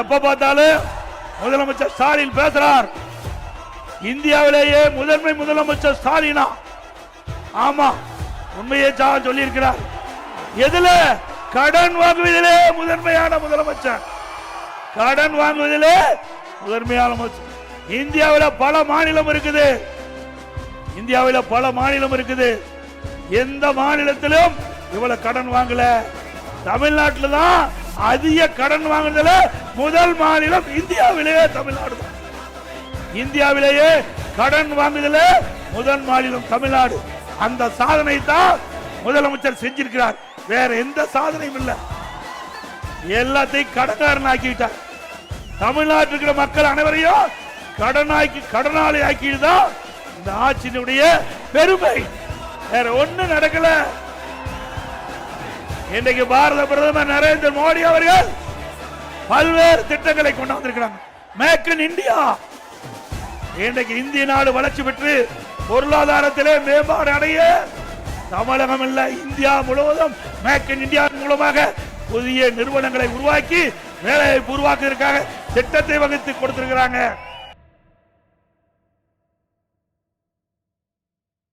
எப்ப பார்த்தாலும் முதலமைச்சர் ஸ்டாலின் பேசுறார். இந்தியாவிலேயே முதன்மை முதலமைச்சர் ஸ்டாலினா. ஆமா உண்மையை சொல்லி இருக்கிறார் எதுல? கடன் வாங்குவதிலே முதன்மையான முதலமைச்சர். கடன் வாங்குவதிலே முதன்மையான முதலமைச்சர். இந்தியாவில் பல மாநிலம் இருக்குது. இந்தியாவில் பல மாநிலம் இருக்குது. எந்த மாநிலத்திலும் இவ்வளவு கடன் வாங்கல. தமிழ்நாட்டில் தான் அதிக கடன் வாங்குறதுல முதல் மாநிலம் இந்தியாவிலேயே தமிழ்நாடு தான். இந்தியாவிலேயே கடன் வாங்குதல முதல் மாநிலம் தமிழ்நாடு. அந்த சாதனை தான் முதலமைச்சர் செஞ்சிருக்கிறார். வேற எந்த சாதனையும் இல்லை. எல்லாத்தையும் கடன்காரன் ஆக்கிவிட்டார் தமிழ்நாட்டில் இருக்கிற மக்கள் அனைவரையும் கடனாக்கி கடனாளி ஆக்கிதான் இந்த ஆட்சியினுடைய பெருமை. வேற ஒண்ணும் நடக்கல. இன்றைக்கு பாரத பிரதமர் நரேந்திர மோடி அவர்கள் பல்வேறு திட்டங்களை கொண்டு வந்திருக்கிறாங்க. மேக் இன் இந்தியா இன்றைக்கு இந்திய நாடு வளர்ச்சி பெற்று பொருளாதாரத்திலே மேம்பாடு அடைய தமிழகம் இல்ல இந்தியா முழுவதும் மேக் இன் இந்தியா மூலமாக புதிய நிறுவனங்களை உருவாக்கி வேலையை உருவாக்குவதற்காக திட்டத்தை வகுத்து கொடுத்திருக்கிறாங்க.